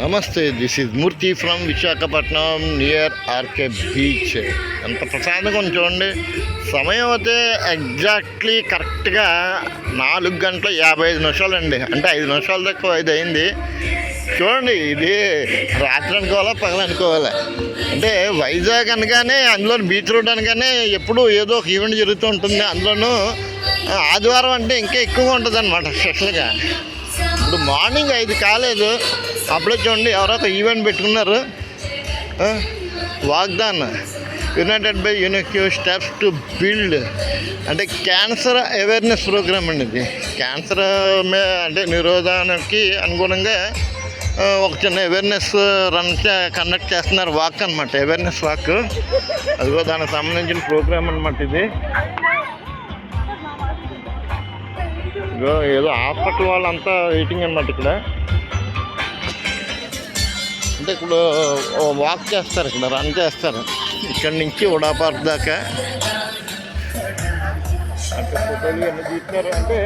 Namaste this is Murthy from Visakhapatnam near RK beach ఎంత ప్రశాంతంగా ఉంది చూడండి. సమయం అయితే ఎగ్జాక్ట్లీ కరెక్ట్గా నాలుగు గంటల యాభై ఐదు నిమిషాలు అండి అంటే ఐదు నిమిషాల దాకా ఐదు అయింది. చూడండి ఇది రాత్రి అనుకోవాలా పగలు అనుకోవాలా? అంటే వైజాగ్ అనగానే అందులో బీచ్ రోడ్ అనగానే ఎప్పుడూ ఏదో ఒక ఈవెంట్ జరుగుతూ ఉంటుంది. అందులోనూ ఆదివారం అంటే ఇంకా ఎక్కువగా ఉంటుంది అనమాట స్పెషల్గా ఇప్పుడు మార్నింగ్ ఐదు కాలేదు అప్పుడే చూడండి ఎవరో ఒక ఈవెంట్ పెట్టుకున్నారు Vagdaan. United by unique steps to build అంటే క్యాన్సర్ అవేర్నెస్ ప్రోగ్రామ్ అండి ఇది. క్యాన్సర్ మే అంటే నిరోధానికి అనుగుణంగా ఒక చిన్న అవేర్నెస్ రన్ కండక్ట్ చేస్తున్నారు. వాక్ అనమాట అవేర్నెస్ వాక్ అదిగో దానికి సంబంధించిన ప్రోగ్రామ్ అనమాట ఇది. ఏదో హాస్పిటల్ వాళ్ళంతా వెయిటింగ్ అనమాట ఇక్కడ. అంటే ఇప్పుడు వాక్ చేస్తారు ఇక్కడ రన్ చేస్తారు. ఇక్కడ నుంచి ఉడా పార్క్ దాకా. అంటే ఫోటోలు ఇవన్నీ తీస్తారు అంటే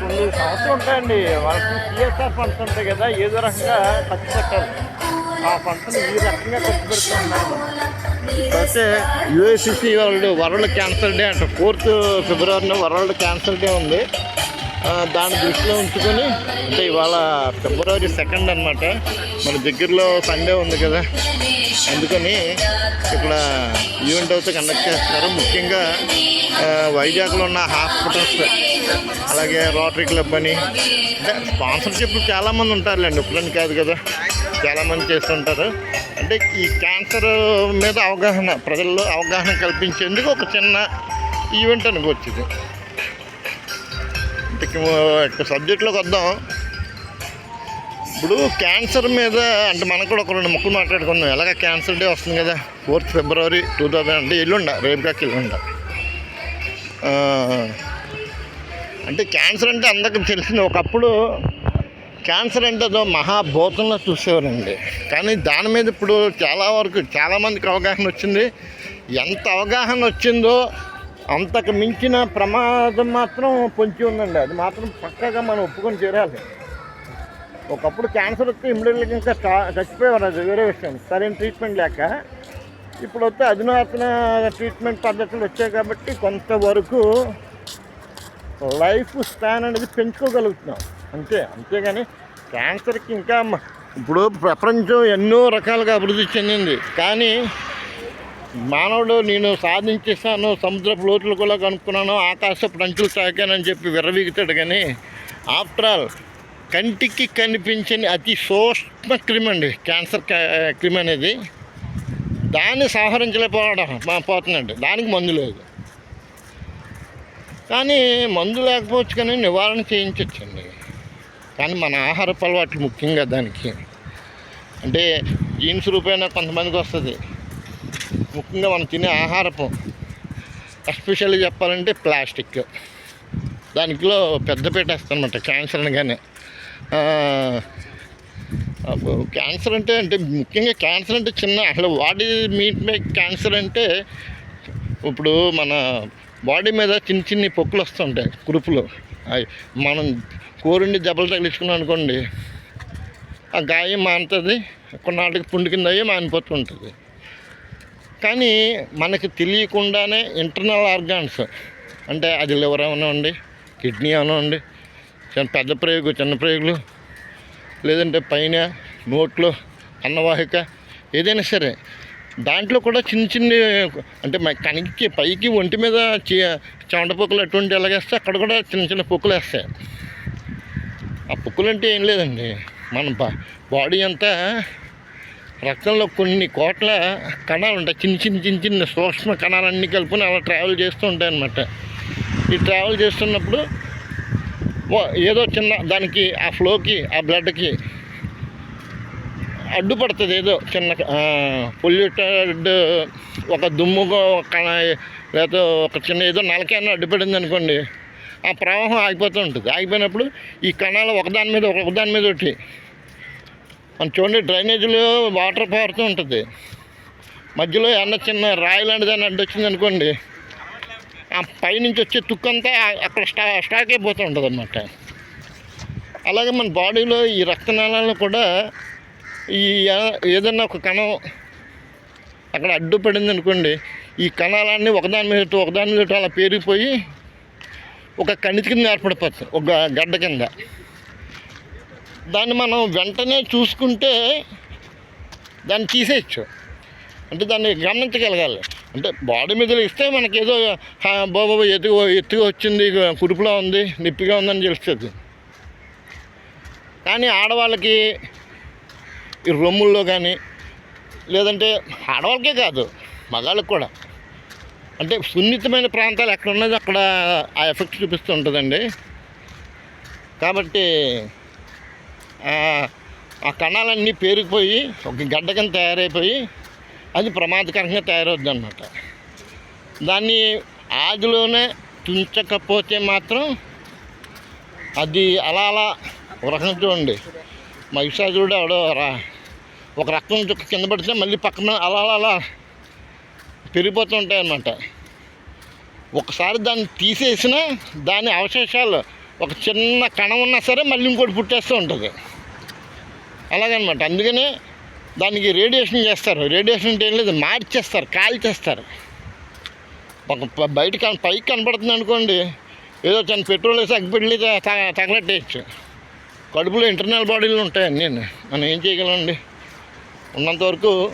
కొన్ని సంవత్సరాలు ఉంటాయండి. వాళ్ళకి సిఎస్ఆర్ ఫండ్స్ ఉంటాయి కదా ఏదో రకంగా ఖర్చు పెట్టాలి. ఆ ఫండ్స్ ఈ రకంగా ఖర్చు పెడుతూ ఉన్నారు అయితే యుఎస్సిసి వాళ్ళు వరల్డ్ క్యాన్సర్ డే అంటే ఫోర్త్ ఫిబ్రవరిన వరల్డ్ క్యాన్సర్ డే ఉంది. దాని దృష్టిలో ఉంచుకొని అంటే ఇవాళ ఫిబ్రవరి సెకండ్ అనమాట మన దగ్గరలో సండే ఉంది కదా. అందుకని ఇక్కడ ఈవెంట్ అయితే కండక్ట్ చేస్తున్నారు ముఖ్యంగా వైజాగ్లో ఉన్న హాస్పిటల్స్ అలాగే రోటరీ క్లబ్ అని. అంటే స్పాన్సర్షిప్ చాలామంది ఉంటారులేండి. ఇప్పుడని కాదు కదా. చాలామంది చేస్తుంటారు. అంటే ఈ క్యాన్సర్ మీద అవగాహన ప్రజల్లో అవగాహన కల్పించేందుకు ఒక చిన్న ఈవెంట్ అనుకోవచ్చు ఇది సబ్జెక్ట్లోకి వద్దాం. ఇప్పుడు క్యాన్సర్ మీద అంటే మనకు కూడా ఒక రెండు ముక్కలు మాట్లాడుకుందాం. ఎలాగ క్యాన్సర్ డే వస్తుంది కదా? ఫోర్త్ ఫిబ్రవరి టూ థౌజండ్ అంటే ఎల్లుండ రేపు కాక ఎల్లుండ. అంటే క్యాన్సర్ అంటే అందరికీ తెలిసింది. ఒకప్పుడు క్యాన్సర్ అంటే అదో మహాభూతంలో చూసేవారండి. కానీ దాని మీద ఇప్పుడు చాలా వరకు చాలామందికి అవగాహన వచ్చింది. ఎంత అవగాహన వచ్చిందో అంతకు మించిన ప్రమాదం మాత్రం పొంచి ఉందండి. అది మాత్రం పక్కగా మనం ఒప్పుకొని చేరాలి. ఒకప్పుడు క్యాన్సర్ వస్తే ఇమ్మీడియట్గా ఇంకా చా- చచ్చిపోయేవారు. అది వేరే విషయం. సరైన ట్రీట్మెంట్ లేక ఇప్పుడు వస్తే అధునాతన ట్రీట్మెంట్ పద్ధతులు వచ్చాయి కాబట్టి కొంతవరకు లైఫ్ స్పాన్ అనేది పెంచుకోగలుగుతున్నాం. అంతే. అంతేగాని క్యాన్సర్కి ఇంకా ఇప్పుడు ప్రపంచం ఎన్నో రకాలుగా అభివృద్ధి చెందింది. కానీ మానవుడు నేను సాధించేసాను సముద్రపు లోతులు కూడా కనుక్కున్నాను ఆకాశపు రంచులు తాకానని చెప్పి విర్రవీగుతాడు కానీ ఆఫ్టర్ ఆల్ కంటికి కనిపించని అతి సూక్ష్మ క్రిమి అండి క్యాన్సర్ క్రిమి అనేది. దాన్ని సంహరించలేకపోవడం మా- పోతుందండి దానికి మందు లేదు. కానీ మందు లేకపోవచ్చు కానీ నివారణ చేయించవచ్చండి. కానీ మన ఆహారపు అలవాట్లు ముఖ్యంగా దానికి. అంటే జీన్స్ రూపాయన కొంతమందికి వస్తుంది. ముఖ్యంగా మనం తినే ఆహారపు ఎస్పెషల్లీ చెప్పాలంటే ప్లాస్టిక్. దానికిలో పెద్ద పెట్టేస్తానమాట క్యాన్సర్ అనగానే. క్యాన్సర్ అంటే అంటే ముఖ్యంగా క్యాన్సర్ అంటే చిన్న అసలు బాడీ మీట్ మేక్ క్యాన్సర్ అంటే ఇప్పుడు మన బాడీ మీద చిన్న చిన్ని పొక్కులు వస్తుంటాయి కురుపులు. అవి మనం కోరుండి దెబ్బలు తగిలించుకున్నాం అనుకోండి ఆ గాయం మానుతుంది కొన్నాళ్ళకి పుండు కింద అయ్యి మానిపోతూ ఉంటుంది. కానీ మనకి తెలియకుండానే ఇంటర్నల్ ఆర్గాన్స్ అంటే అది లివర్ అవనండి కిడ్నీ అవనండి చిన్న పెద్ద ప్రయోగు చిన్న ప్రయోగులు లేదంటే పైన నోట్లో అన్నవాహిక ఏదైనా సరే దాంట్లో కూడా చిన్న చిన్న అంటే కనికి పైకి ఒంటి మీద చెమట పొక్కులు అటువంటి ఎలాగేస్తే అక్కడ కూడా చిన్న చిన్న పొక్కులు వేస్తాయి. ఆ పొక్కులు అంటే ఏం లేదండి. మన బా- బాడీ అంతా రక్తంలో కొన్ని కోట్ల కణాలు ఉంటాయి. చిన్న చిన్న చిన్న చిన్న సూక్ష్మ కణాలన్నీ కలుపుని అలా ట్రావెల్ చేస్తూ ఉంటాయి అన్నమాట. ఈ ట్రావెల్ చేస్తున్నప్పుడు ఏదో చిన్న దానికి ఆ ఫ్లోకి ఆ బ్లడ్కి అడ్డుపడుతుంది. ఏదో చిన్న పొల్యూటెడ్ ఒక దుమ్ము కణ లేకపోతే ఒక చిన్న ఏదో నలకైనా అడ్డుపడింది అనుకోండి ఆ ప్రవాహం ఆగిపోతూ ఉంటుంది. ఆగిపోయినప్పుడు ఈ కణాలు ఒకదాని మీద ఒకదాని మీద ఒకటి మనం చూడండి డ్రైనేజీలో వాటర్ పారుతూ ఉంటుంది. మధ్యలో ఏమన్నా చిన్న రాయి లాంటిదాన్ని అడ్డొచ్చింది అనుకోండి ఆ పైనుంచి వచ్చే తుక్కంతా అక్కడ స్టా స్టాక్ అయిపోతూ ఉంటుంది అన్నమాట. అలాగే మన బాడీలో ఈ రక్తనాళాలను కూడా ఈ ఏదన్నా ఒక కణం అక్కడ అడ్డుపడింది అనుకోండి ఈ కణాలన్నీ ఒకదాని మీద ఒకదాని మీద అలా పేరుకుపోయి ఒక కణితి కింద ఏర్పడిపోతుంది ఒక గడ్డ కింద. దాన్ని మనం వెంటనే చూసుకుంటే దాన్ని తీసేయచ్చు. అంటే దాన్ని గమనించగలగాలి. అంటే బాడీ మీద ఇస్తే మనకి ఏదో బాబా ఎత్తుగా ఎత్తుగా వచ్చింది కురుపులా ఉంది నిప్పిగా ఉందని తెలుస్తుంది. కానీ ఆడవాళ్ళకి ఈ రొమ్ముల్లో కానీ లేదంటే ఆడవాళ్ళకే కాదు మగాళ్ళకి కూడా. అంటే సున్నితమైన ప్రాంతాలు ఎక్కడ ఉన్నది అక్కడ ఆ ఎఫెక్ట్ చూపిస్తూ ఉంటుందండి. కాబట్టి ఆ కణాలన్నీ పేరుకుపోయి ఒక గడ్డ కింద తయారైపోయి అది ప్రమాదకరంగా తయారవుద్ది అనమాట దాన్ని ఆదిలోనే తుంచకపోతే మాత్రం అది అలా అలా ఒక రకం చూడండి మహిషాసురుడు ఎవడో ఒక రక్తం చుక్క కింద పడితే మళ్ళీ పక్కన అలా అలా అలా పెరిగిపోతూ ఉంటాయి అన్నమాట. ఒకసారి దాన్ని తీసేసిన దాని అవశేషాలు ఒక చిన్న కణం ఉన్నా సరే మళ్ళీ ఇంకోటి పుట్టేస్తూ ఉంటుంది. అలాగనమాట. అందుకనే దానికి రేడియేషన్ చేస్తారు. రేడియేషన్ అంటే ఏం లేదు మార్చేస్తారు కాల్చేస్తారు. ఒక ప- బయట పైకి కనపడుతుంది అనుకోండి ఏదో చిన్న పెట్రోల్ వేసి అగ్గిపెళ్ళి తగలట్టేయచ్చు. కడుపులో ఇంటర్నల్ బాడీలు ఉంటాయి నేను మనం ఏం చేయగలండి? ఉన్నంతవరకు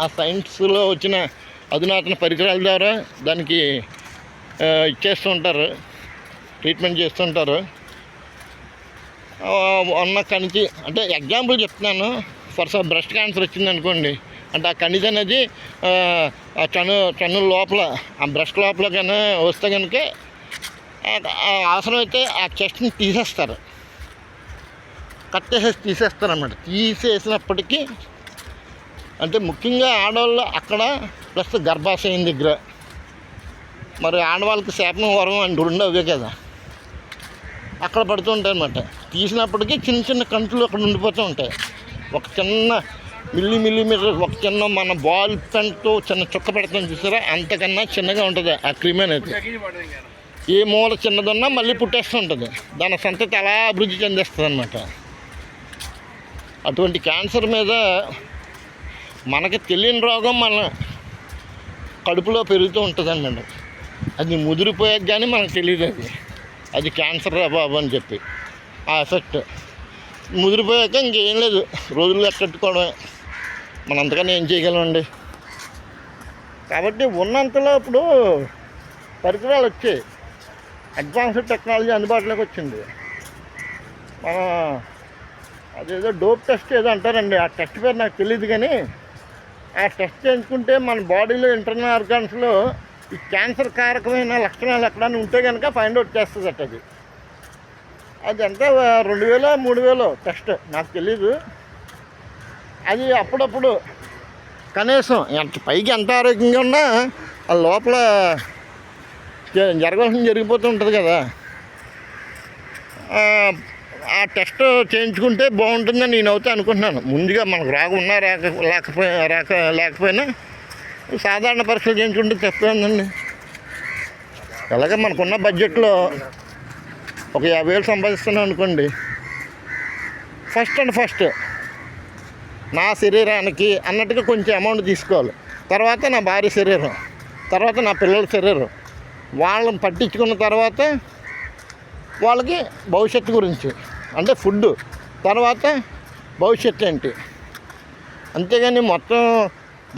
ఆ సైన్స్లో వచ్చిన అధునాతన పరికరాల ద్వారా దానికి ఇచ్చేస్తుంటారు ఇచ్చేస్తూ ఉంటారు. ట్రీట్మెంట్ చేస్తుంటారు ఉన్న కణితి అంటే ఎగ్జాంపుల్ చెప్తున్నాను. ఫర్ సమ్ బ్రెస్ట్ క్యాన్సర్ వచ్చింది అనుకోండి. అంటే ఆ కణితి అనేది ఆ, ఆ చను లోపల ఆ బ్రెస్ట్ లోపల కానీ వస్తే కనుక అవసరమైతే ఆ చెస్ట్ని తీసేస్తారు కట్ చేసేసి తీసేస్తారు. అన్నమాట తీసేసినప్పటికీ అంటే ముఖ్యంగా ఆడవాళ్ళు అక్కడ ప్లస్ గర్భాశయం దగ్గర. మరి ఆడవాళ్ళకి శాపం వరం అని రెండు అవే కదా. అక్కడ పడుతూ ఉంటాయి అనమాట తీసినప్పటికీ చిన్న చిన్న కంట్లు అక్కడ ఉండిపోతూ ఉంటాయి. ఒక చిన్న మిల్లీ మిల్లీమీటర్ ఒక చిన్న మన బాల్ పెన్తో చిన్న చుక్క పెడతాం చూసారా? అంతకన్నా చిన్నగా ఉంటుంది ఆ క్రిమి అనేది. ఏ మూల చిన్నదన్నా మళ్ళీ పుట్టేస్తూ ఉంటుంది. దాని సంతతి అలా అభివృద్ధి చెందిస్తుంది అనమాట అటువంటి క్యాన్సర్ మీద మనకి తెలియని రోగం మన కడుపులో పెరుగుతూ ఉంటుంది అన్నమాట అది ముదిరిపోయాక కానీ మనకు తెలియదు అది. అది క్యాన్సర్ రా బాబు అని చెప్పి. ఆ ఎఫెక్ట్ ముదిరిపోయాక ఇంకేం లేదు. రోజులు ఎక్కట్టుకోవడమే మనం అంతకన్నా ఏం చేయగలమండి. కాబట్టి ఉన్నంతలో ఇప్పుడు పరికరాలు వచ్చాయి. అడ్వాన్స్డ్ టెక్నాలజీ అందుబాటులోకి వచ్చింది. మన అదేదో డోప్ టెస్ట్ ఏదో అంటారండి. ఆ టెస్ట్ పేరు నాకు తెలియదు కానీ ఆ టెస్ట్ చేయించుకుంటే మన బాడీలో ఇంటర్నల్ ఆర్గాన్స్లో ఈ క్యాన్సర్ కారకమైన లక్షణాలు ఎక్కడైనా ఉంటే కనుక ఫైండ్ అవుట్ చేస్తుంది అట్ట అది. అది ఎంత? రెండు వేలో మూడు వేలో? టెస్ట్ నాకు తెలీదు. అది అప్పుడప్పుడు కనీసం ఎంత పైకి ఎంత ఆరోగ్యంగా ఉన్నా ఆ లోపల జరగాల్సిన జరగాల్సింది జరిగిపోతూ ఉంటుంది కదా. ఆ, టెస్ట్ చేయించుకుంటే బాగుంటుందని నేను అయితే అనుకుంటున్నాను. ముందుగా మనకు రాకున్నా రాక లేకపోయినా రాక లేకపోయినా సాధారణ పరీక్షలు చేయించుకుంటే తప్పేందండి అలాగే మనకున్న బడ్జెట్లో ఒక యాభై వేలు సంపాదిస్తున్నాం అనుకోండి. ఫస్ట్ అండ్ ఫస్ట్ నా శరీరానికి అన్నట్టుగా కొంచెం అమౌంట్ తీసుకోవాలి. తర్వాత నా భార్య శరీరం తర్వాత నా పిల్లల శరీరం. వాళ్ళని పట్టించుకున్న తర్వాత వాళ్ళకి భవిష్యత్తు గురించి అంటే ఫుడ్ తర్వాత భవిష్యత్తు ఏంటి? అంతేగాని మొత్తం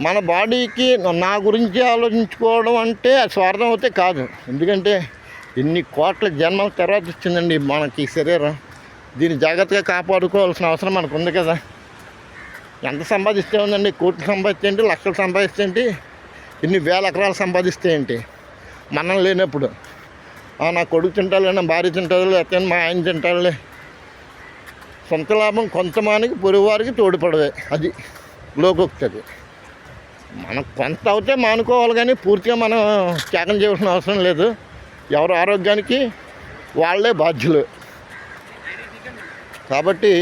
మన బాడీకి నా గురించి ఆలోచించుకోవడం అంటే అది స్వార్థం అయితే కాదు. ఎందుకంటే ఇన్ని కోట్ల జన్మల తర్వాత వచ్చిందండి మనకి ఈ శరీరం. దీన్ని జాగ్రత్తగా కాపాడుకోవాల్సిన అవసరం మనకు ఉంది కదా. ఎంత సంపాదిస్తే ఉందండి? కోట్లు సంపాదిస్తే ఏంటి? లక్షలు సంపాదిస్తే ఏంటి? ఎన్ని వేల ఎకరాలు సంపాదిస్తే ఏంటి? మనం లేనప్పుడు. నా కొడుకు తింటాలే నా భార్య తింటారు లేకపోతే మా ఆయన తింటారులే సొంత లాభం కొంతమానికి పొరుగువారికి తోడుపడవే. అది లోకోక్తి మనం కొంత అవుతే మానుకోవాలి కానీ పూర్తిగా మనం త్యాగం చేయవలసిన అవసరం లేదు. ఎవరి ఆరోగ్యానికి వాళ్ళే బాధ్యులు. కాబట్టి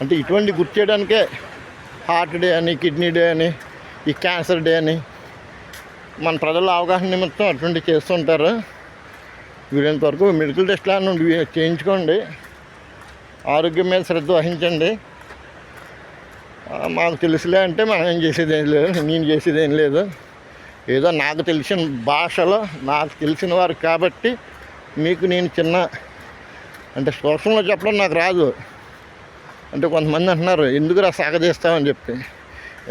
అంటే ఇటువంటి గుర్తు చేయడానికే హార్ట్ డే అని కిడ్నీ డే అని ఈ క్యాన్సర్ డే అని మన ప్రజల అవగాహన నిమిత్తం అటువంటివి చేస్తుంటారు వీలైనంత వరకు మెడికల్ టెస్ట్లు నుండి చేయించుకోండి. ఆరోగ్యం మీద శ్రద్ధ వహించండి. మాకు తెలుసులే అంటే మనం ఏం చేసేది ఏం లేదు నేను చేసేది ఏం లేదు. ఏదో నాకు తెలిసిన భాషలో నాకు తెలిసిన వారు కాబట్టి మీకు నేను చిన్న అంటే సూక్ష్మంలో చెప్పడం నాకు రాదు. అంటే కొంతమంది అంటున్నారు ఎందుకురా సాగదీస్తామని చెప్పి.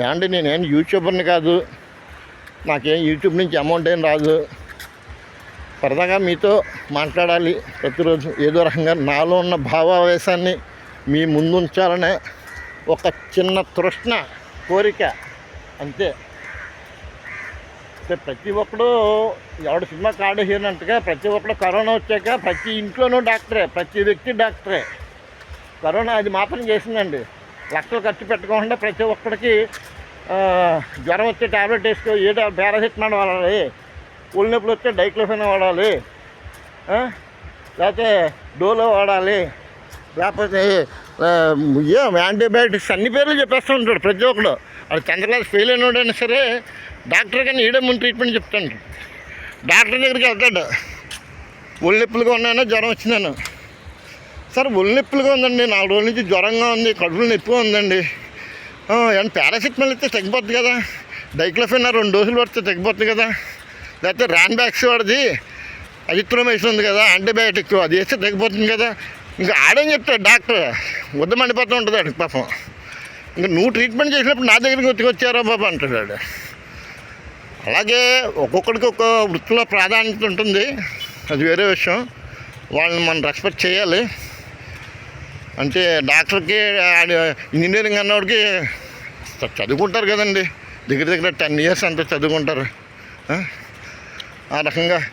ఏమంటే నేనేం యూట్యూబర్ని కాదు నాకేం యూట్యూబ్ నుంచి అమౌంట్ ఏం రాదు. సరదాగా మీతో మాట్లాడాలి. ప్రతిరోజు ఏదో రకంగా నాలో ఉన్న భావావేశాన్ని మీ ముందు ఉంచాలనే ఒక చిన్న తృష్ణ కోరిక అంతే. అంటే ప్రతి ఒక్కడు ఎవడు సినిమా కార్డు హీరోనంటగా ప్రతి ఒక్కడు కరోనా వచ్చాక ప్రతి ఇంట్లోనూ డాక్టరే ప్రతి వ్యక్తి డాక్టరే. కరోనా అది మాత్రం చేసిందండి. లక్షలు ఖర్చు పెట్టకుండా ప్రతి ఒక్కడికి జ్వరం వచ్చే ట్యాబ్లెట్ వేసుకో ఏ పారాసిటమాల్ వాడాలి ఒళ్ళు నొప్పులు వస్తే డైక్లోఫెన్ వాడాలి లేకపోతే డోలో వాడాలి లేకపోతే ఏం యాంటీబయాటిక్స్ అన్ని పేర్లు చెప్పేస్తూ ఉంటాడు ప్రతి ఒక్కడు. అది టెన్త్ క్లాస్ ఫెయిల్ అయినోడైనా సరే డాక్టర్ కానీ ఈడే ముందు ట్రీట్మెంట్ చెప్తాడు. డాక్టర్ దగ్గరికి వెళ్తాడు. ఒళ్ళు నొప్పులుగా ఉన్నాను జ్వరం వచ్చిందాను. సార్ ఒళ్ళు నొప్పులుగా ఉందండి. నాలుగు రోజుల నుంచి జ్వరంగా ఉంది కడుపులు నొప్పిగా ఉందండి. ఏమన్నా పారాసిటమాల్ ఇస్తే తగ్గిపోద్ది కదా. డైక్లోఫెన్ రెండు డోసులు పడితే తగ్గిపోతుంది కదా. లేకపోతే ర్యాన్ బ్యాక్స్ వాడిది అజిత్రోమైసిన్ ఉంది కదా యాంటీబయాటిక్. అది వేస్తే తగ్గిపోతుంది కదా. ఇంకా ఆడేం చెప్తాడు డాక్టర్? వద్ద మండిపోతూ ఉంటుంది ఆడికి పాపం. ఇంకా నువ్వు ట్రీట్మెంట్ చేసినప్పుడు నా దగ్గరికి వచ్చారా బాబా అంటాడు ఆడు. అలాగే ఒక్కొక్కడికి ఒక వృత్తిలో ప్రాధాన్యత ఉంటుంది. అది వేరే విషయం. వాళ్ళని మనం రెస్పెక్ట్ చేయాలి. అంటే డాక్టర్కి ఆడ- ఇంజనీరింగ్ అన్నవాడికి చదువుకుంటారు కదండి. దగ్గర దగ్గర టెన్ ఇయర్స్ అంతా చదువుకుంటారు. ఆ రకంగా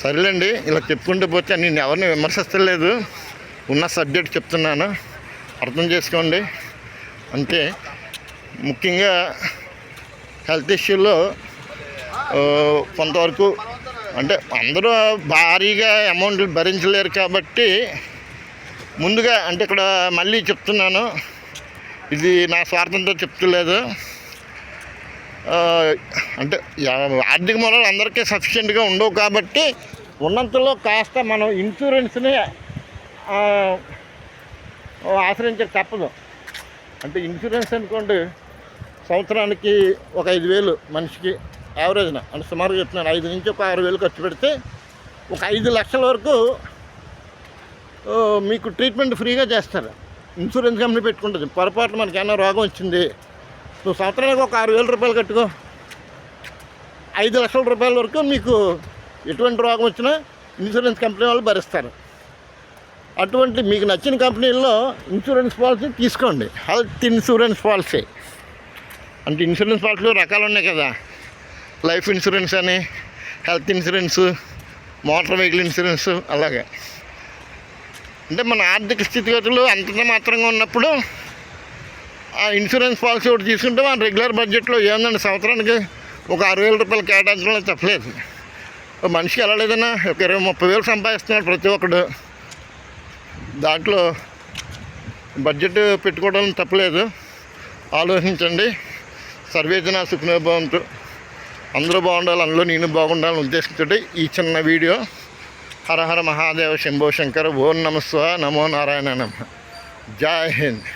సరేలేండి ఇలా చెప్పుకుంటూ పోతే నేను ఎవరిని విమర్శిస్తలేదు. ఉన్న సబ్జెక్ట్ చెప్తున్నాను. అర్థం చేసుకోండి. అంతే. ముఖ్యంగా హెల్త్ ఇష్యూలో కొంతవరకు అంటే అందరూ భారీగా అమౌంట్లు భరించలేరు కాబట్టి ముందుగా అంటే ఇక్కడ మళ్ళీ చెప్తున్నాను. ఇది నా స్వార్థంతో చెప్తలేదు. అంటే ఆర్థిక మూలాలు అందరికీ సఫిషియెంట్గా ఉండవు కాబట్టి ఉన్నంతలో కాస్త మనం ఇన్సూరెన్స్ని ఆశ్రయించక తప్పదు. అంటే ఇన్సూరెన్స్ అనుకోండి సంవత్సరానికి ఒక ఐదు వేలు మనిషికి యావరేజ్న అంటే సుమారుగా చెప్తున్నాను ఐదు నుంచి ఒక ఆరు వేలు ఖర్చు పెడితే ఒక ఐదు లక్షల వరకు మీకు ట్రీట్మెంట్ ఫ్రీగా చేస్తారు. ఇన్సూరెన్స్ కంపెనీ పెట్టుకుంటుంది. పొరపాటు మనకి ఏమైనా రోగం వచ్చింది నువ్వు సంవత్సరానికి ఒక ఆరు వేల రూపాయలు కట్టుకో. ఐదు లక్షల రూపాయల వరకు మీకు ఎటువంటి రోగం వచ్చినా ఇన్సూరెన్స్ కంపెనీ వాళ్ళు భరిస్తారు. అటువంటి మీకు నచ్చిన కంపెనీల్లో ఇన్సూరెన్స్ పాలసీ తీసుకోండి. Health insurance policy. అంటే ఇన్సూరెన్స్ పాలసీలు రకాలు ఉన్నాయి కదా. లైఫ్ ఇన్సూరెన్స్ అని health insurance motor vehicle insurance అలాగే. అంటే మన ఆర్థిక స్థితిగతులు అంతంత మాత్రంగా ఉన్నప్పుడు ఆ ఇన్సూరెన్స్ పాలసీ ఒకటి తీసుకుంటే మన రెగ్యులర్ బడ్జెట్లో ఏందండి సంవత్సరానికి? ఒక ఆరు వేల రూపాయలు కేటాయించడం తప్పలేదు మనిషికి ఎలా లేదన్నా? ఒక ఇరవై ముప్పై వేలు సంపాదిస్తున్నాడు ప్రతి ఒక్కడు. దాంట్లో బడ్జెట్ పెట్టుకోవడం తప్పలేదు. ఆలోచించండి. సర్వేజన సుఖనోభవంతు అందరూ బాగుండాలి అందులో నేను బాగుండాలని ఉద్దేశంతో ఈ చిన్న వీడియో. హర హర మహాదేవ శంభో శంకర్ ఓం నమస్వ నమో నారాయణ నమ. జై హింద్.